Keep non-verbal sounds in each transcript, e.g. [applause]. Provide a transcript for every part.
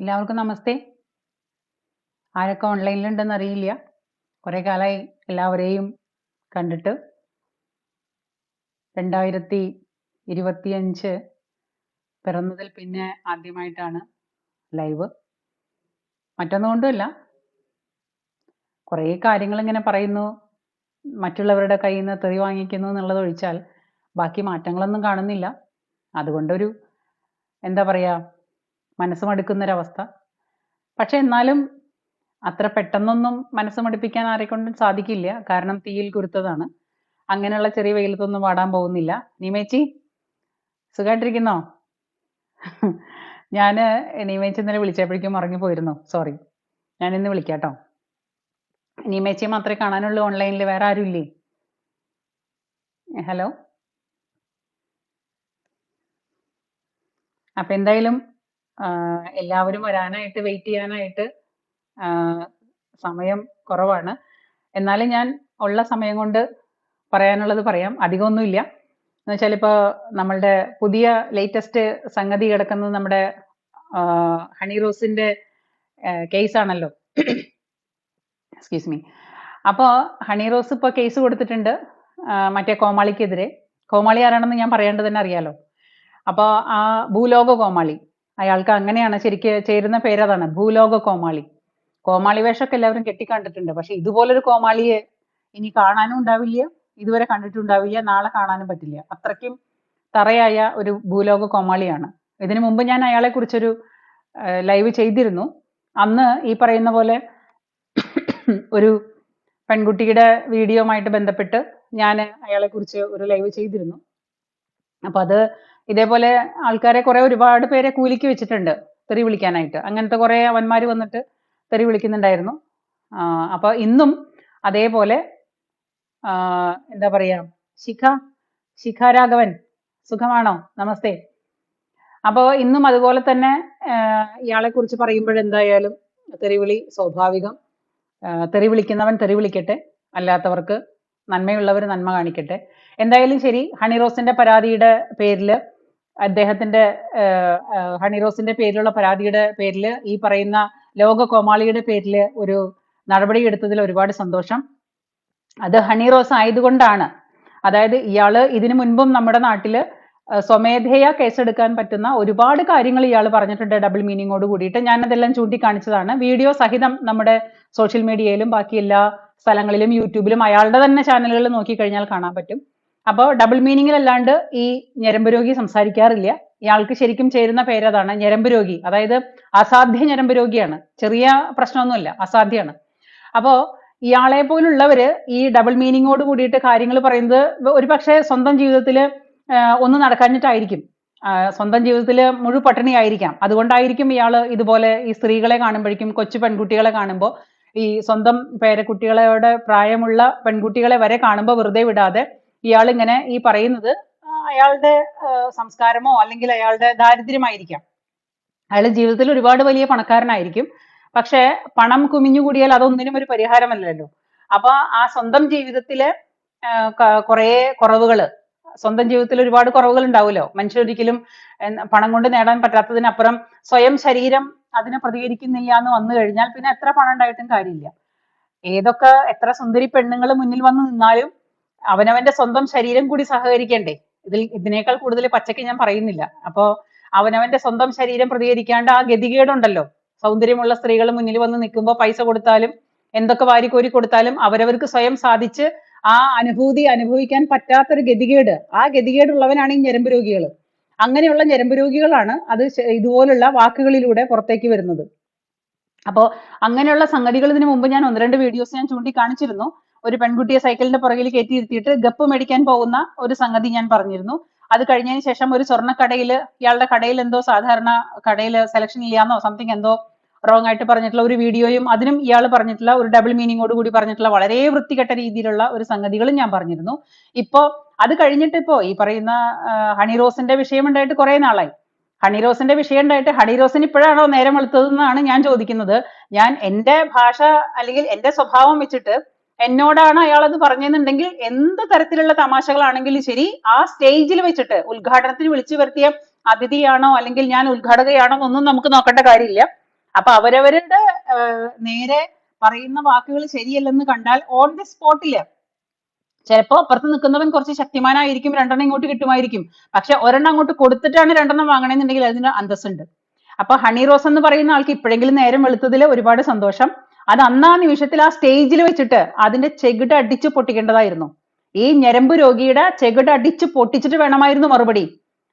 എല്ലാവർക്കും നമസ്തേ. ആരൊക്കെ ഓൺലൈനിലുണ്ടെന്ന് അറിയില്ല കുറേ കാലമായി എല്ലാവരെയും കണ്ടിട്ട്. രണ്ടായിരത്തി ഇരുപത്തിയഞ്ച് പിറന്നതിൽ പിന്നെ ആദ്യമായിട്ടാണ് ലൈവ് മറ്റൊന്നും കൊണ്ടുമല്ല കുറേ കാര്യങ്ങൾ ഇങ്ങനെ പറയുന്നു. മറ്റുള്ളവരുടെ കയ്യിൽ നിന്ന് തെറി വാങ്ങിക്കുന്നു എന്നുള്ളത് ഒഴിച്ചാൽ ബാക്കി മാറ്റങ്ങളൊന്നും കാണുന്നില്ല. അതുകൊണ്ടൊരു എന്താ പറയുക മനസ്സ് മടുക്കുന്നൊരവസ്ഥ. പക്ഷെ എന്നാലും അത്ര പെട്ടെന്നൊന്നും മനസ്സ് മടുപ്പിക്കാൻ ആരെക്കൊണ്ടും സാധിക്കില്ല. കാരണം തീയിൽ കുരുത്തതാണ്. അങ്ങനെയുള്ള ചെറിയ വെയിലത്തൊന്നും വാടാൻ പോകുന്നില്ല. നീമേച്ചി സുഖമായിട്ടിരിക്കുന്നോ ഞാൻ നീമേച്ചി ഇന്നലെ വിളിച്ചപ്പോഴേക്കും മറങ്ങി പോയിരുന്നു സോറി. ഞാൻ ഇന്ന് വിളിക്കാട്ടോ. നീമേച്ചി മാത്രമേ കാണാനുള്ളൂ ഓൺലൈനിൽ വേറെ ആരും ഇല്ലേ ഹലോ? അപ്പൊ എന്തായാലും എല്ലാവരും വരാനായിട്ട് വെയിറ്റ് ചെയ്യാനായിട്ട് സമയം കുറവാണ്. എന്നാലും ഞാൻ ഉള്ള സമയം കൊണ്ട് പറയാനുള്ളത് പറയാം. അധികമൊന്നുമില്ല. എന്ന് വെച്ചാൽ ഇപ്പോൾ നമ്മളുടെ പുതിയ ലേറ്റസ്റ്റ് സംഗതി കിടക്കുന്നത് നമ്മുടെ ഹണി റോസിന്റെ കേസാണല്ലോ എക്സ്ക്യൂസ് മീ അപ്പോൾ ഹണി റോസ് ഇപ്പോൾ കേസ് കൊടുത്തിട്ടുണ്ട് മറ്റേ കോമാളിക്കെതിരെ. കോമാളി ആരാണെന്ന് ഞാൻ പറയേണ്ടത് തന്നെ അറിയാലോ. അപ്പോൾ ആ ഭൂലോക കോമാളി. അയാൾക്ക് അങ്ങനെയാണ് ശരിക്ക് ചേരുന്ന പേര് അതാണ് ഭൂലോക കോമാളി. കോമാളി വേഷമൊക്കെ എല്ലാവരും കെട്ടിക്കണ്ടിട്ടുണ്ട്. പക്ഷെ ഇതുപോലൊരു കോമാളിയെ ഇനി കാണാനും ഉണ്ടാവില്ല ഇതുവരെ കണ്ടിട്ടുണ്ടാവില്ല നാളെ കാണാനും പറ്റില്ല. അത്രയ്ക്കും തറയായ ഒരു ഭൂലോക കോമാളിയാണ്. ഇതിനു മുമ്പ് ഞാൻ അയാളെ കുറിച്ചൊരു ലൈവ് ചെയ്തിരുന്നു. അന്ന് ഈ പറയുന്ന പോലെ [coughs] ഒരു പെൺകുട്ടിയുടെ വീഡിയോയുമായിട്ട് ബന്ധപ്പെട്ട് ഞാൻ അയാളെ കുറിച്ച് ഒരു ലൈവ് ചെയ്തിരുന്നു. അപ്പൊ അത് ഇതേപോലെ ആൾക്കാരെ കുറെ ഒരുപാട് പേരെ കൂലിക്ക് വെച്ചിട്ടുണ്ട് തെറി വിളിക്കാനായിട്ട്. അങ്ങനത്തെ കുറെ അവന്മാർ വന്നിട്ട് തെറി വിളിക്കുന്നുണ്ടായിരുന്നു. അപ്പൊ ഇന്നും അതേപോലെ എന്താ പറയാ ശിഖ ശിഖ രാഘവൻ സുഖമാണോ? നമസ്തേ. അപ്പോൾ ഇന്നും അതുപോലെ തന്നെ ഇയാളെ കുറിച്ച് പറയുമ്പോഴെന്തായാലും തെറിവിളി സ്വാഭാവികം. തെറി വിളിക്കുന്നവൻ തെറി വിളിക്കട്ടെ. അല്ലാത്തവർക്ക് നന്മയുള്ളവർ നന്മ കാണിക്കട്ടെ. എന്തായാലും ശരി ഹണി റോസിന്റെ പരാതിയുടെ പേരിൽ അദ്ദേഹത്തിന്റെ ഹണിറോസിന്റെ പേരിലുള്ള പരാതിയുടെ പേരിൽ ഈ പറയുന്ന ലോക കോമാളിയുടെ പേരിൽ ഒരു നടപടി എടുത്തതിൽ ഒരുപാട് സന്തോഷം. അത് ഹണിറോസ് ആയതുകൊണ്ടാണ്. അതായത് ഇയാൾ ഇതിനു മുൻപും നമ്മുടെ നാട്ടിൽ സ്വമേധയാ കേസെടുക്കാൻ പറ്റുന്ന ഒരുപാട് കാര്യങ്ങൾ ഇയാൾ പറഞ്ഞിട്ടുണ്ട് ഡബിൾ മീനിങ്ങോട് കൂടിയിട്ട്. ഞാൻ അതെല്ലാം ചൂണ്ടിക്കാണിച്ചതാണ്. വീഡിയോ സഹിതം നമ്മുടെ സോഷ്യൽ മീഡിയയിലും ബാക്കി എല്ലാ സ്ഥലങ്ങളിലും യൂട്യൂബിലും അയാളുടെ തന്നെ ചാനലുകളിൽ നോക്കിക്കഴിഞ്ഞാൽ കാണാൻ പറ്റും. അപ്പോൾ ഡബിൾ മീനിങ്ങിൽ അല്ലാണ്ട് ഈ ഞരമ്പ് രോഗി സംസാരിക്കാറില്ല. ഇയാൾക്ക് ശരിക്കും ചേരുന്ന പേരതാണ് ഞരമ്പ് രോഗി. അതായത് അസാധ്യ ഞരമ്പ് രോഗിയാണ്. ചെറിയ പ്രശ്നമൊന്നുമില്ല അസാധ്യമാണ് അപ്പോൾ ഇയാളെ പോലുള്ളവര് ഈ ഡബിൾ മീനിങ്ങോട് കൂടിയിട്ട് കാര്യങ്ങൾ പറയുന്നത് ഒരു പക്ഷേ സ്വന്തം ജീവിതത്തിൽ ഒന്നും നടക്കാഞ്ഞിട്ടായിരിക്കും. സ്വന്തം ജീവിതത്തിൽ മുഴു പട്ടിണിയായിരിക്കാം അതുകൊണ്ടായിരിക്കും ഇയാൾ ഇതുപോലെ ഈ സ്ത്രീകളെ കാണുമ്പോഴേക്കും കൊച്ചു പെൺകുട്ടികളെ കാണുമ്പോൾ ഈ സ്വന്തം പേരക്കുട്ടികളോട് പ്രായമുള്ള പെൺകുട്ടികളെ വരെ കാണുമ്പോൾ വെറുതെ വിടാതെ ഇയാൾ ഇങ്ങനെ ഈ പറയുന്നത് അയാളുടെ സംസ്കാരമോ അല്ലെങ്കിൽ അയാളുടെ ദാരിദ്ര്യമായിരിക്കാം. അയാളുടെ ജീവിതത്തിൽ ഒരുപാട് വലിയ പണക്കാരനായിരിക്കും. പക്ഷേ പണം കുമിഞ്ഞുകൂടിയാൽ അതൊന്നിനും ഒരു പരിഹാരമല്ലല്ലോ. അപ്പൊ ആ സ്വന്തം ജീവിതത്തിലെ കുറേ കുറവുകൾ സ്വന്തം ജീവിതത്തിൽ ഒരുപാട് കുറവുകൾ ഉണ്ടാവുമല്ലോ മനുഷ്യരൊരിക്കലും പണം കൊണ്ട് നേടാൻ പറ്റാത്തതിനപ്പുറം സ്വയം ശരീരം അതിനെ പ്രതികരിക്കുന്നില്ല എന്ന് വന്നു കഴിഞ്ഞാൽ പിന്നെ എത്ര പണം ഉണ്ടായിട്ടും കാര്യമില്ല. ഏതൊക്കെ എത്ര സുന്ദരി പെണ്ണുങ്ങൾ മുന്നിൽ വന്ന് നിന്നാലും അവനവന്റെ സ്വന്തം ശരീരം കൂടി സഹകരിക്കണ്ടേ? ഇതിൽ ഇതിനേക്കാൾ കൂടുതൽ പച്ചക്ക് ഞാൻ പറയുന്നില്ല. അപ്പോ അവനവന്റെ സ്വന്തം ശരീരം പ്രതികരിക്കാണ്ട് ആ ഗതികേടുണ്ടല്ലോ? സൗന്ദര്യമുള്ള സ്ത്രീകൾ മുന്നിൽ വന്ന് നിൽക്കുമ്പോൾ പൈസ കൊടുത്താലും എന്തൊക്കെ വാരിക്കോരി കൊടുത്താലും അവരവർക്ക് സ്വയം സാധിച്ച് ആ അനുഭൂതി അനുഭവിക്കാൻ പറ്റാത്തൊരു ഗതികേട്. ആ ഗതികേടുള്ളവനാണ് ഈ ഞരമ്പ് രോഗികൾ അങ്ങനെയുള്ള ഞരമ്പ് രോഗികളാണ് അത് ഇതുപോലുള്ള വാക്കുകളിലൂടെ പുറത്തേക്ക് വരുന്നത്. അപ്പോ അങ്ങനെയുള്ള സംഗതികൾ ഇതിനു മുമ്പ് ഞാൻ ഒന്ന് രണ്ട് വീഡിയോസ് ഞാൻ ചൂണ്ടിക്കാണിച്ചിരുന്നു. ഒരു പെൺകുട്ടിയെ സൈക്കിളിന്റെ പുറകിൽ കയറ്റി ഇരുത്തിയിട്ട് ഗപ്പ് മേടിക്കാൻ പോകുന്ന ഒരു സംഗതി ഞാൻ പറഞ്ഞിരുന്നു. അത് കഴിഞ്ഞതിന് ശേഷം ഒരു സ്വർണക്കടയിൽ ഇയാളുടെ കടയിൽ എന്തോ സാധാരണ കടയിൽ സെലക്ഷൻ ഇല്ലാന്നോ സംതിങ് എന്തോ റോങ് ആയിട്ട് പറഞ്ഞിട്ടുള്ള ഒരു വീഡിയോയും അതിനും ഇയാൾ പറഞ്ഞിട്ടുള്ള ഒരു ഡബിൾ മീനിങ്ങോട് കൂടി പറഞ്ഞിട്ടുള്ള വളരെ വൃത്തികെട്ട രീതിയിലുള്ള ഒരു സംഗതികളും ഞാൻ പറഞ്ഞിരുന്നു. ഇപ്പോ അത് കഴിഞ്ഞിട്ട് ഇപ്പോ ഈ പറയുന്ന ഹണി റോസിന്റെ വിഷയം ഉണ്ടായിട്ട് കുറെ നാളായി. ഹണി റോസിന്റെ വിഷയം ഉണ്ടായിട്ട് ഹണി റോസിന് ഇപ്പോഴാണോ നേരം വെളുത്തതെന്നാണ് ഞാൻ ചോദിക്കുന്നത്. ഞാൻ എന്റെ ഭാഷ അല്ലെങ്കിൽ എന്റെ സ്വഭാവം വെച്ചിട്ട് എന്നോടാണ് അയാൾ അത് പറഞ്ഞെന്നുണ്ടെങ്കിൽ എന്ത് തരത്തിലുള്ള തമാശകളാണെങ്കിലും ശരി ആ സ്റ്റേജിൽ വെച്ചിട്ട് ഉദ്ഘാടനത്തിന് വിളിച്ചു വരുത്തിയ അതിഥിയാണോ അല്ലെങ്കിൽ ഞാൻ ഉദ്ഘാടകയാണോ എന്നൊന്നും നമുക്ക് നോക്കേണ്ട കാര്യമില്ല. അപ്പൊ അവരവരുടെ നേരെ പറയുന്ന വാക്കുകൾ ശരിയല്ലെന്ന് കണ്ടാൽ ഓൺ ദി സ്പോട്ടിൽ ചിലപ്പോ അപ്പുറത്ത് നിൽക്കുന്നവൻ കുറച്ച് ശക്തിമാനായിരിക്കും രണ്ടെണ്ണം ഇങ്ങോട്ട് കിട്ടുമായിരിക്കും. പക്ഷെ ഒരെണ്ണം അങ്ങോട്ട് കൊടുത്തിട്ടാണ് രണ്ടെണ്ണം വാങ്ങണമെന്നുണ്ടെങ്കിൽ അതിന് അന്തസ്സുണ്ട്. അപ്പൊ ഹണി റോസ് എന്ന് പറയുന്ന ആൾക്ക് ഇപ്പോഴെങ്കിലും നേരം വെളുത്തതിൽ ഒരുപാട് സന്തോഷം. അത് അന്നാ നിമിഷത്തിൽ ആ സ്റ്റേജിൽ വെച്ചിട്ട് അതിന്റെ ചെകിട് അടിച്ച് പൊട്ടിക്കേണ്ടതായിരുന്നു. ഈ ഞരമ്പ് രോഗിയുടെ ചെകിട് അടിച്ച് പൊട്ടിച്ചിട്ട് വേണമായിരുന്നു മറുപടി.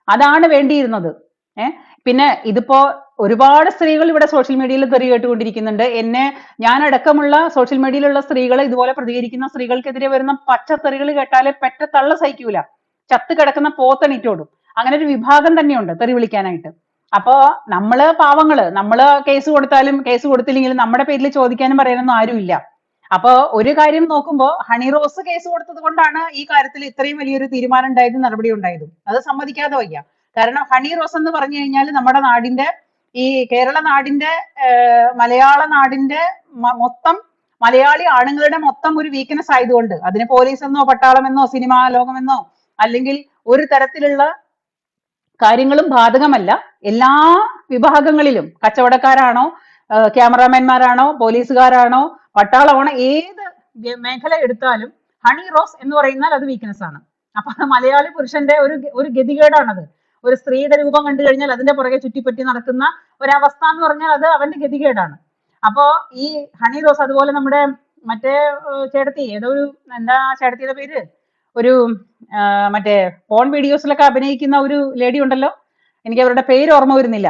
അതാണ് വേണ്ടിയിരുന്നത്. ഏഹ് പിന്നെ ഇതിപ്പോ ഒരുപാട് സ്ത്രീകൾ ഇവിടെ സോഷ്യൽ മീഡിയയിൽ തെറി കേട്ടുകൊണ്ടിരിക്കുന്നുണ്ട്. എന്നെ ഞാൻ അടക്കമുള്ള സോഷ്യൽ മീഡിയയിലുള്ള സ്ത്രീകൾ ഇതുപോലെ പ്രതികരിക്കുന്ന സ്ത്രീകൾക്കെതിരെ വരുന്ന പച്ചത്തെറികൾ കേട്ടാലേ പെറ്റ തള്ള സഹിക്കൂല. ചത്ത് കിടക്കുന്ന പോത്തണിറ്റോടും. അങ്ങനെ ഒരു വിഭാഗം തന്നെയുണ്ട് തെറി വിളിക്കാനായിട്ട്. അപ്പോ നമ്മൾ പാവങ്ങൾ നമ്മൾ കേസ് കൊടുത്താലും കേസ് കൊടുത്തില്ലെങ്കിലും നമ്മുടെ പേരിൽ ചോദിക്കാനും പറയാനൊന്നും ആരുമില്ല. അപ്പൊ ഒരു കാര്യം നോക്കുമ്പോ ഹണി റോസ് കേസ് കൊടുത്തത് കൊണ്ടാണ് ഈ കാര്യത്തിൽ ഇത്രയും വലിയൊരു തീരുമാനം ഉണ്ടായതും നടപടി ഉണ്ടായതും. അത് സമ്മതിക്കാതെ വയ്യ. കാരണം ഹണി റോസ് എന്ന് പറഞ്ഞു കഴിഞ്ഞാൽ നമ്മുടെ നാടിന്റെ ഈ കേരള നാടിന്റെ മലയാള നാടിന്റെ മൊത്തം മലയാളി ആണുങ്ങളുടെ മൊത്തം ഒരു വീക്ക്നെസ് ആയതുകൊണ്ട് അതിന് പോലീസ് എന്നോ പട്ടാളമെന്നോ സിനിമാ ലോകമെന്നോ അല്ലെങ്കിൽ ഒരു തരത്തിലുള്ള കാര്യങ്ങളും ബാധകമല്ല. എല്ലാ വിഭാഗങ്ങളിലും കച്ചവടക്കാരാണോ ക്യാമറാമാൻമാരാണോ പോലീസുകാരാണോ പട്ടാളമാണോ ഏത് മേഖല എടുത്താലും ഹണി റോസ് എന്ന് പറയുന്നാൽ അത് വീക്ക്നെസ് ആണ്. അപ്പൊ മലയാളി പുരുഷന്റെ ഒരു ഒരു ഗതികേടാണത്. ഒരു സ്ത്രീയുടെ രൂപം കണ്ടു കഴിഞ്ഞാൽ അതിന്റെ പുറകെ ചുറ്റിപ്പറ്റി നടക്കുന്ന ഒരവസ്ഥ എന്ന് പറഞ്ഞാൽ അത് അവന്റെ ഗതികേടാണ്. അപ്പോ ഈ ഹണി റോസ് അതുപോലെ നമ്മുടെ മറ്റേ ചേട്ടത്തി ഏതോ ഒരു എന്താ ചേട്ടത്തിയുടെ പേര്? ഒരു മറ്റേ ഫോൺ വീഡിയോസിലൊക്കെ അഭിനയിക്കുന്ന ഒരു ലേഡി ഉണ്ടല്ലോ. എനിക്ക് അവരുടെ പേര് ഓർമ്മ വരുന്നില്ല.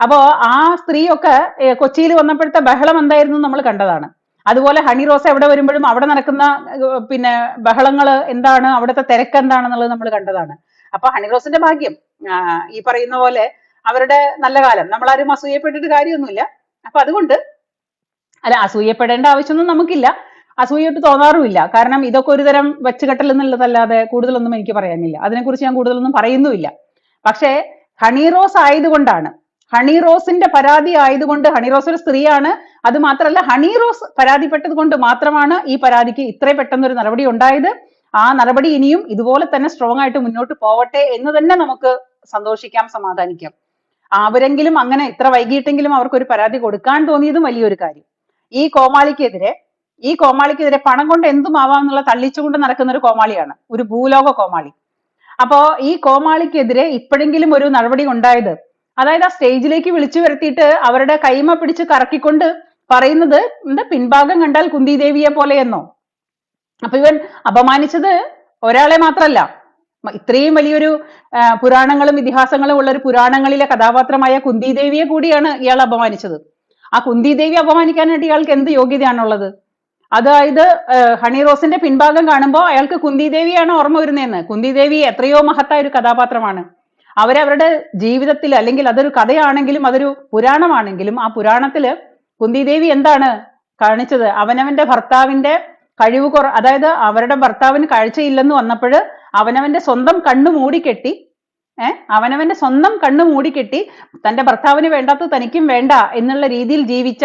അപ്പോൾ ആ സ്ത്രീയൊക്കെ കൊച്ചിയിൽ വന്നപ്പോഴത്തെ ബഹളം എന്തായിരുന്നു നമ്മൾ കണ്ടതാണ്. അതുപോലെ ഹണി റോസ് എവിടെ വരുമ്പോഴും അവിടെ നടക്കുന്ന പിന്നെ ബഹളങ്ങൾ എന്താണ് അവിടുത്തെ തിരക്ക് എന്താണെന്നുള്ളത് നമ്മൾ കണ്ടതാണ്. അപ്പൊ ഹണി റോസിന്റെ ഭാഗ്യം ഈ പറയുന്ന പോലെ അവരുടെ നല്ല കാലം. നമ്മൾ ആരും അസൂയപ്പെട്ടിട്ട് കാര്യമൊന്നുമില്ല. അപ്പൊ അതുകൊണ്ട് അല്ല അസൂയപ്പെടേണ്ട ആവശ്യമൊന്നും നമുക്കില്ല. അസൂയയിട്ട് തോന്നാറുമില്ല. കാരണം ഇതൊക്കെ ഒരു തരം വെച്ചുകെട്ടൽ എന്നുള്ളതല്ലാതെ കൂടുതലൊന്നും എനിക്ക് പറയാനില്ല. അതിനെക്കുറിച്ച് ഞാൻ കൂടുതലൊന്നും പറയുന്നുമില്ല. പക്ഷേ ഹണി റോസ് ആയതുകൊണ്ടാണ് ഹണി റോസിന്റെ പരാതി ആയതുകൊണ്ട് ഹണി റോസ് ഒരു സ്ത്രീയാണ് അത് മാത്രമല്ല ഹണി റോസ് പരാതിപ്പെട്ടത് കൊണ്ട് മാത്രമാണ് ഈ പരാതിക്ക് ഇത്ര പെട്ടെന്ന് ഒരു നടപടി ഉണ്ടായത്. ആ നടപടി ഇനിയും ഇതുപോലെ തന്നെ സ്ട്രോങ് ആയിട്ട് മുന്നോട്ട് പോവട്ടെ എന്ന് തന്നെ നമുക്ക് സന്തോഷിക്കാം സമാധാനിക്കാം. അവരെങ്കിലും അങ്ങനെ ഇത്ര വൈകിട്ടെങ്കിലും അവർക്ക് ഒരു പരാതി കൊടുക്കാൻ തോന്നിയതും വലിയൊരു കാര്യം. ഈ കോമാളിക്കെതിരെ ഈ കോമാളിക്കെതിരെ പണം കൊണ്ട് എന്തുമാവാം എന്നുള്ള തള്ളിച്ചുകൊണ്ട് നടക്കുന്ന ഒരു കോമാളിയാണ്. ഒരു ഭൂലോക കോമാളി. അപ്പോ ഈ കോമാളിക്കെതിരെ ഇപ്പോഴെങ്കിലും ഒരു നടപടി ഉണ്ടായത് അതായത് ആ സ്റ്റേജിലേക്ക് വിളിച്ചു വരുത്തിയിട്ട് അവരുടെ കൈമ പിടിച്ച് കറക്കിക്കൊണ്ട് പറയുന്നത് എന്താ പിൻഭാഗം കണ്ടാൽ കുന്തി ദേവിയെ പോലെയെന്നോ? അപ്പൊ ഇവൻ അപമാനിച്ചത് ഒരാളെ മാത്രല്ല ഇത്രയും വലിയൊരു പുരാണങ്ങളും ഇതിഹാസങ്ങളും ഉള്ള ഒരു പുരാണങ്ങളിലെ കഥാപാത്രമായ കുന്തി ദേവിയെ കൂടിയാണ് ഇയാൾ അപമാനിച്ചത്. ആ കുന്തി ദേവി അപമാനിക്കാനായിട്ട് ഇയാൾക്ക് എന്ത് യോഗ്യതയാണുള്ളത്? അതായത് ഹണി റോസിന്റെ പിൻഭാഗം കാണുമ്പോൾ അയാൾക്ക് കുന്തി ദേവിയാണ് ഓർമ്മ വരുന്നതെന്ന്. കുന്തി ദേവി എത്രയോ മഹത്തായ ഒരു കഥാപാത്രമാണ്. അവരവരുടെ ജീവിതത്തിൽ അല്ലെങ്കിൽ അതൊരു കഥയാണെങ്കിലും അതൊരു പുരാണമാണെങ്കിലും ആ പുരാണത്തിൽ കുന്തിദേവി എന്താണ് കാണിച്ചത്? അവനവന്റെ ഭർത്താവിന്റെ കഴിവ് കുറ അതായത് അവരുടെ ഭർത്താവിന് കാഴ്ചയില്ലെന്ന് വന്നപ്പോൾ അവനവന്റെ സ്വന്തം കണ്ണു മൂടിക്കെട്ടി ഏഹ് അവനവന്റെ സ്വന്തം കണ്ണു മൂടിക്കെട്ടി തന്റെ ഭർത്താവിന് വേണ്ടാത്തത് തനിക്കും വേണ്ട എന്നുള്ള രീതിയിൽ ജീവിച്ച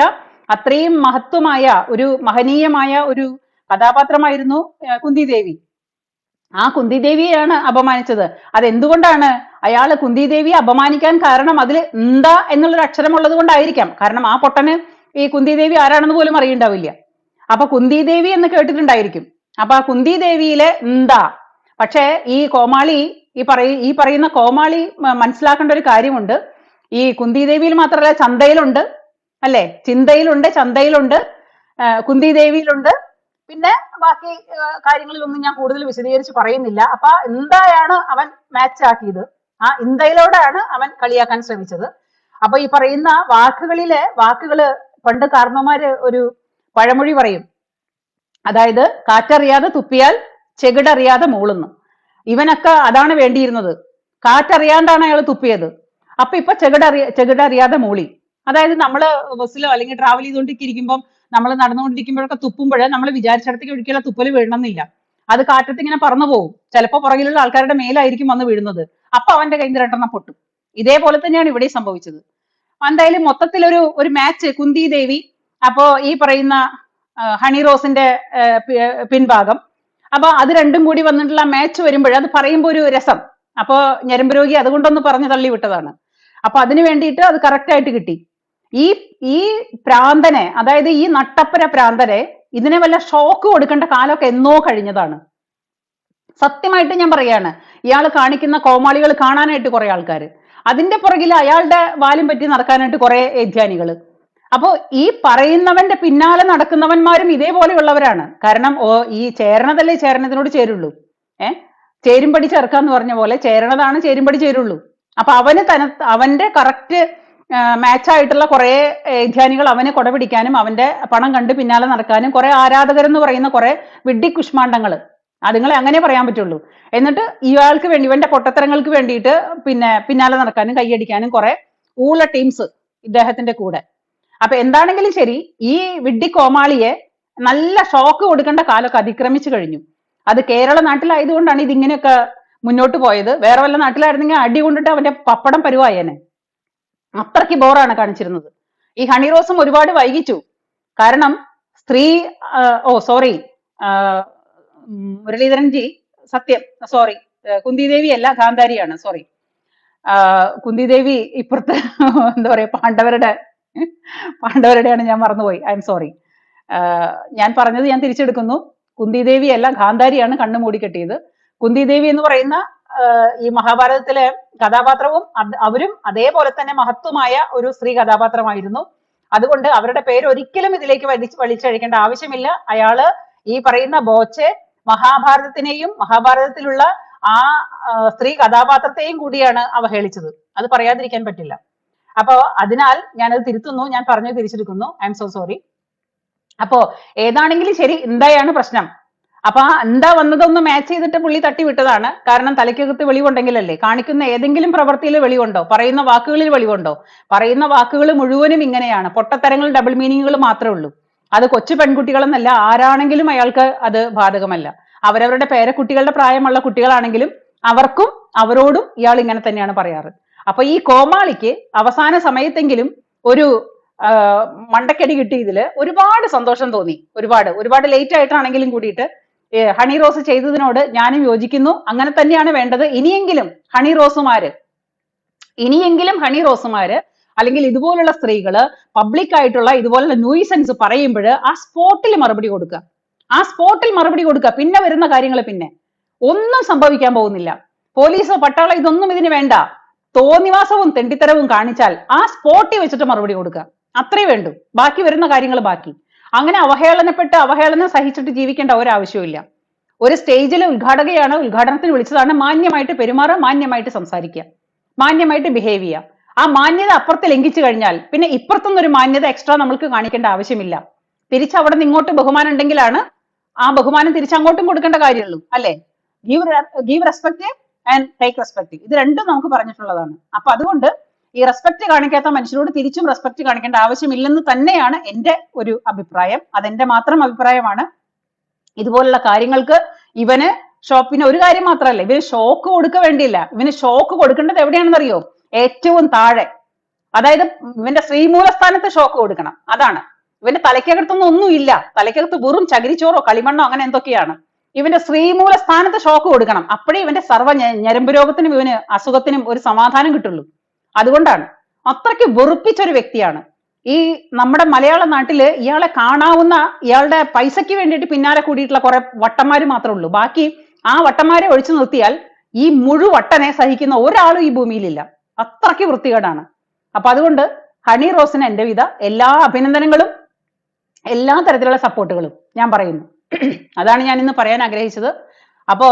അത്രയും മഹത്വമായ ഒരു മഹനീയമായ ഒരു കഥാപാത്രമായിരുന്നു കുന്തിദേവി. കുന്തി ദേവി ആ കുന്തി ദേവിയെയാണ് അപമാനിച്ചത്. അതെന്തുകൊണ്ടാണ് അയാൾ കുന്തി ദേവിയെ അപമാനിക്കാൻ കാരണം അതിൽ എന്താ എന്നുള്ളൊരു അക്ഷരം ഉള്ളത് കൊണ്ടായിരിക്കാം. കാരണം ആ പൊട്ടന് ഈ കുന്തിദേവി ആരാണെന്ന് പോലും അറിയണ്ടാവില്ല. അപ്പൊ കുന്തിദേവി എന്ന് കേട്ടിട്ടുണ്ടായിരിക്കും. അപ്പൊ ആ കുന്തിദേവിയിലെ എന്താ? പക്ഷേ ഈ കോമാളി ഈ പറയ ഈ പറയുന്ന കോമാളി മനസ്സിലാക്കേണ്ട ഒരു കാര്യമുണ്ട്. ഈ കുന്തിദേവിയിൽ മാത്രമല്ല ചന്തയിലുണ്ട്. അല്ലെ? ചിന്തയിലുണ്ട് ചന്തയിലുണ്ട് കുന്തി ദേവിയിലുണ്ട് പിന്നെ ബാക്കി കാര്യങ്ങളിലൊന്നും ഞാൻ കൂടുതൽ വിശദീകരിച്ച് പറയുന്നില്ല. അപ്പൊ എന്തായാണ് അവൻ മാച്ച് ആക്കിയത്? ആ ഇന്ത്യയിലോടാണ് അവൻ കളിയാക്കാൻ ശ്രമിച്ചത്. അപ്പൊ ഈ പറയുന്ന വാക്കുകളിലെ വാക്കുകൾ പണ്ട് കാർമ്മമാര് ഒരു പഴമൊഴി പറയും. അതായത് കാറ്ററിയാതെ തുപ്പിയാൽ ചെകിടറിയാതെ മൂളുന്നു. ഇവനൊക്കെ അതാണ് വേണ്ടിയിരുന്നത്. കാറ്ററിയാണ്ടാണ് അയാൾ തുപ്പിയത്. അപ്പൊ ഇപ്പൊ ചെകിടറിയ ചെകിടറിയാതെ മൂളി. അതായത് നമ്മൾ ബസ്സിലോ അല്ലെങ്കിൽ ട്രാവൽ ചെയ്തുകൊണ്ടിരിക്കുമ്പോൾ നമ്മൾ നടന്നുകൊണ്ടിരിക്കുമ്പോഴൊക്കെ തുപ്പുമ്പോൾ നമ്മൾ വിചാരിച്ചിടത്തേക്ക് ഒരിക്കലും തുപ്പൽ വീഴണമെന്നില്ല. അത് കാറ്റത്ത് ഇങ്ങനെ പറന്നു പോകും ചിലപ്പോൾ പുറകിലുള്ള ആൾക്കാരുടെ മേലായിരിക്കും വന്ന് വീഴുന്നത്. അപ്പൊ അവന്റെ കയ്യിൽ നിന്ന് രണ്ടെണ്ണം പൊട്ടും. ഇതേപോലെ തന്നെയാണ് ഇവിടെ സംഭവിച്ചത്. എന്തായാലും മൊത്തത്തിൽ ഒരു ഒരു മാച്ച് കുന്തി ദേവി അപ്പോ ഈ പറയുന്ന ഹണി റോസിന്റെ പിൻഭാഗം. അപ്പൊ അത് രണ്ടും കൂടി വന്നിട്ടുള്ള മാച്ച് വരുമ്പോൾ അത് പറയുമ്പോൾ ഒരു രസം. അപ്പോ ഞരമ്പ് രോഗി അതുകൊണ്ടൊന്ന് പറഞ്ഞു തള്ളി വിട്ടതാണ് അപ്പൊ അതിന് വേണ്ടിയിട്ട് അത് കറക്റ്റ് ആയിട്ട് കിട്ടി. ഈ ഈ പ്രാന്തനെ അതായത് ഈ നട്ടപ്പര പ്രാന്തനെ ഇതിനെ വല്ല ഷോക്ക് കൊടുക്കേണ്ട കാലമൊക്കെ എന്നോ കഴിഞ്ഞതാണ്. സത്യമായിട്ട് ഞാൻ പറയാണ് ഇയാൾ കാണിക്കുന്ന കോമാളികൾ കാണാനായിട്ട് കുറെ ആൾക്കാർ അതിന്റെ പുറകിൽ അയാളുടെ വാലും പറ്റി നടക്കാനായിട്ട് കുറെ ഏധ്യാനികൾ അപ്പോൾ ഈ പറയുന്നവന്റെ പിന്നാലെ നടക്കുന്നവന്മാരും ഇതേപോലെയുള്ളവരാണ്. കാരണം ഓ ഈ ചേരണതല്ലേ ചേരണത്തിനോട് ചേരുള്ളൂ. ഏ? ചേരുംപടി ചേർക്കാന്ന് പറഞ്ഞ പോലെ ചേരണതാണ് ചേരുംപടി ചേരുള്ളൂ. അപ്പൊ അവന് തന അവന്റെ കറക്റ്റ് മാച്ച് ആയിട്ടുള്ള കുറെ ഏധ്യാനികൾ അവനെ കൊടപിടിക്കാനും അവന്റെ പണം കണ്ട് പിന്നാലെ നടക്കാനും കുറെ ആരാധകരെന്ന് പറയുന്ന കുറെ വിഡ്ഢി കുഷ്മാണ്ടങ്ങൾ അതുങ്ങളെ അങ്ങനെ പറയാൻ പറ്റുള്ളൂ. എന്നിട്ട് ഇയാൾക്ക് വേണ്ടി ഇവന്റെ പൊട്ടത്തരങ്ങൾക്ക് വേണ്ടിയിട്ട് പിന്നെ പിന്നാലെ നടക്കാനും കൈയടിക്കാനും കുറെ ഊള ടീംസ് ഇദ്ദേഹത്തിന്റെ കൂടെ. അപ്പൊ എന്താണെങ്കിലും ശരി ഈ വിഡ്ഢി കോമാളിയെ നല്ല ഷോക്ക് കൊടുക്കേണ്ട കാലമൊക്കെ അതിക്രമിച്ചു കഴിഞ്ഞു. അത് കേരള നാട്ടിലായതുകൊണ്ടാണ് ഇതിങ്ങനെയൊക്കെ മുന്നോട്ട് പോയത്. വേറെ വല്ല നാട്ടിലായിരുന്നെങ്കിൽ അടി കൊണ്ടിട്ട് അവന്റെ പപ്പടം പരുവായേനെ. അത്രയ്ക്ക് ബോറാണ് കാണിച്ചിരുന്നത്. ഈ ഹണി റോസും ഒരുപാട് വൈകിച്ചു. കാരണം സ്ത്രീ ഓ സോറി മുരളീധരൻ ജി സത്യം സോറി കുന്തിദേവി അല്ല ഗാന്ധാരിയാണ് സോറി കുന്തിദേവി ഇപ്പുറത്ത് എന്താ പറയാ പാണ്ഡവരുടെ പാണ്ഡവരുടെയാണ് ഞാൻ മറന്നുപോയി ഐ എം സോറി ഞാൻ പറഞ്ഞത് ഞാൻ തിരിച്ചെടുക്കുന്നു. കുന്തിദേവി അല്ല ഗാന്ധാരിയാണ് കണ്ണു മൂടിക്കെട്ടിയത്. കുന്തിദേവി എന്ന് പറയുന്ന ഈ മഹാഭാരതത്തിലെ കഥാപാത്രവും അവരും അതേപോലെ തന്നെ മഹത്വമായ ഒരു സ്ത്രീ കഥാപാത്രമായിരുന്നു. അതുകൊണ്ട് അവരുടെ പേര് ഒരിക്കലും ഇതിലേക്ക് വലിച്ച് വലിച്ചഴിക്കേണ്ട ആവശ്യമില്ല. അയാൾ ഈ പറയുന്ന ബോച്ചെ മഹാഭാരതത്തിനെയും മഹാഭാരതത്തിലുള്ള ആ സ്ത്രീ കഥാപാത്രത്തെയും കൂടിയാണ് അവഹേളിച്ചത്. അത് പറയാതിരിക്കാൻ പറ്റില്ല. അപ്പോ അതിനാൽ ഞാനത് തിരുത്തുന്നു. ഞാൻ പറഞ്ഞു തിരിച്ചെടുക്കുന്നു. ഐ എം സോ സോറി അപ്പോ ഏതാണെങ്കിലും ശരി എന്തായാണ് പ്രശ്നം. അപ്പൊ എന്താ വന്നതൊന്ന് മാച്ച് ചെയ്തിട്ട് പുള്ളി തട്ടി വിട്ടതാണ്. കാരണം തലയ്ക്കകത്ത് വെളിവുണ്ടെങ്കിലല്ലേ കാണിക്കുന്ന ഏതെങ്കിലും പ്രവൃത്തിയിൽ വെളിവുണ്ടോ? പറയുന്ന വാക്കുകളിൽ വെളിവുണ്ടോ? പറയുന്ന വാക്കുകൾ മുഴുവനും ഇങ്ങനെയാണ്. പൊട്ടത്തരങ്ങൾ ഡബിൾ മീനിങ്ങുകൾ മാത്രമേ ഉള്ളൂ. അത് കൊച്ചു പെൺകുട്ടികളെന്നല്ല ആരാണെങ്കിലും അയാൾക്ക് അത് ബാധകമല്ല. അവരവരുടെ പേരക്കുട്ടികളുടെ പ്രായമുള്ള കുട്ടികളാണെങ്കിലും അവർക്കും അവരോടും ഇയാൾ ഇങ്ങനെ തന്നെയാണ് പറയാറ്. അപ്പൊ ഈ കോമാളിക്ക് അവസാന സമയത്തെങ്കിലും ഒരു മണ്ടക്കടി കിട്ടിയതിൽ ഒരുപാട് സന്തോഷം തോന്നി. ഒരുപാട്. ഒരുപാട് ലേറ്റ് ആയിട്ടാണെങ്കിലും കൂടിയിട്ട് ഹണി റോസ് ചെയ്തതിനോട് ഞാനും യോജിക്കുന്നു. അങ്ങനെ തന്നെയാണ് വേണ്ടത്. ഇനിയെങ്കിലും ഹണി റോസുമാര് ഇനിയെങ്കിലും ഹണി റോസുമാര് അല്ലെങ്കിൽ ഇതുപോലുള്ള സ്ത്രീകൾ പബ്ലിക് ആയിട്ടുള്ള ഇതുപോലുള്ള ന്യൂസൻസ് പറയുമ്പോൾ ആ സ്പോട്ടിൽ മറുപടി കൊടുക്കുക. ആ സ്പോട്ടിൽ മറുപടി കൊടുക്കുക. പിന്നെ വരുന്ന കാര്യങ്ങൾ പിന്നെ. ഒന്നും സംഭവിക്കാൻ പോകുന്നില്ല. പോലീസ് പട്ടാള ഇതൊന്നും ഇതിന് വേണ്ട. തോന്നിവാസവും തെണ്ടിത്തരവും കാണിച്ചാൽ ആ സ്പോട്ടിൽ വെച്ചിട്ട് മറുപടി കൊടുക്കുക. അത്രേ വേണ്ടു. ബാക്കി വരുന്ന കാര്യങ്ങൾ ബാക്കി. അങ്ങനെ അവഹേളനപ്പെട്ട് അവഹേളനം സഹിച്ചിട്ട് ജീവിക്കേണ്ട ഒരാവശ്യമില്ല ഒരു സ്റ്റേജിലെ ഉദ്ഘാടകയാണ് ഉദ്ഘാടനത്തിന് വിളിച്ചതാണ് മാന്യമായിട്ട് പെരുമാറുക മാന്യമായിട്ട് സംസാരിക്കുക മാന്യമായിട്ട് ബിഹേവ് ചെയ്യുക. ആ മാന്യത അപ്പുറത്ത് ലംഘിച്ചു കഴിഞ്ഞാൽ പിന്നെ ഇപ്പുറത്തുനിന്ന് ഒരു മാന്യത എക്സ്ട്രാ നമ്മൾക്ക് കാണിക്കേണ്ട ആവശ്യമില്ല. തിരിച്ച് അവിടെ നിന്ന് ഇങ്ങോട്ട് ബഹുമാനം ഉണ്ടെങ്കിലാണ് ആ ബഹുമാനം തിരിച്ചങ്ങോട്ടും കൊടുക്കേണ്ട കാര്യമുള്ളൂ അല്ലേ? Give give respect and take respect ഇത് രണ്ടും നമുക്ക് പറഞ്ഞിട്ടുള്ളതാണ്. അപ്പൊ അതുകൊണ്ട് ഈ റെസ്പെക്ട് കാണിക്കാത്ത മനുഷ്യരോട് തിരിച്ചും റെസ്പെക്ട് കാണിക്കേണ്ട ആവശ്യമില്ലെന്ന് തന്നെയാണ് എന്റെ ഒരു അഭിപ്രായം. അതെന്റെ മാത്രം അഭിപ്രായമാണ്. ഇതുപോലുള്ള കാര്യങ്ങൾക്ക് ഇവന് ഷോപ്പിന് ഒരു കാര്യം മാത്രമല്ല ഇവന് ഷോക്ക് കൊടുക്ക വേണ്ടിയില്ല. ഇവന് ഷോക്ക് കൊടുക്കേണ്ടത് എവിടെയാണെന്ന് അറിയോ ഏറ്റവും താഴെ. അതായത് ഇവന്റെ ശ്രീമൂലസ്ഥാനത്ത് ഷോക്ക് കൊടുക്കണം. അതാണ്. ഇവന്റെ തലയ്ക്കകത്തൊന്നും ഒന്നുമില്ല തലയ്ക്കകത്ത് വെറും ചകിരിച്ചോറോ കളിമണ്ണോ അങ്ങനെ എന്തൊക്കെയാണ്? ഇവന്റെ ശ്രീമൂല സ്ഥാനത്ത് ഷോക്ക് കൊടുക്കണം. അപ്പോഴേ ഇവന്റെ സർവ ഞരമ്പ് രോഗത്തിനും ഇവന് അസുഖത്തിനും ഒരു സമാധാനം കിട്ടുള്ളൂ. അതുകൊണ്ടാണ്. അത്രയ്ക്ക് വെറുപ്പിച്ചൊരു വ്യക്തിയാണ്. ഈ നമ്മുടെ മലയാള നാട്ടിൽ ഇയാളെ കാണാവുന്ന ഇയാളുടെ പൈസയ്ക്ക് വേണ്ടിയിട്ട് പിന്നാലെ കൂടിയിട്ടുള്ള കുറെ വട്ടന്മാര് മാത്രമേ ഉള്ളൂ. ബാക്കി ആ വട്ടന്മാരെ ഒഴിച്ചു നിർത്തിയാൽ ഈ മുഴുവട്ടനെ സഹിക്കുന്ന ഒരാളും ഈ ഭൂമിയിലില്ല. അത്രയ്ക്ക് വൃത്തികേടാണ്. അപ്പൊ അതുകൊണ്ട് ഹണി റോസിന് എന്റെ വിധ എല്ലാ അഭിനന്ദനങ്ങളും എല്ലാ തരത്തിലുള്ള സപ്പോർട്ടുകളും ഞാൻ പറയുന്നു. അതാണ് ഞാൻ ഇന്ന് പറയാൻ ആഗ്രഹിച്ചത്. അപ്പോ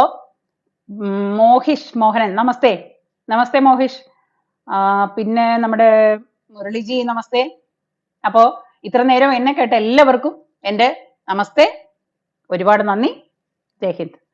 മോഹിഷ് മോഹനൻ നമസ്തേ. നമസ്തേ മോഹിഷ്. പിന്നെ നമ്മുടെ മുരളിജി നമസ്തേ. അപ്പോ ഇത്ര നേരം എന്നെ കേട്ട എല്ലാവർക്കും എന്റെ നമസ്തേ. ഒരുപാട് നന്ദി. ജയ് ഹിന്ദ്.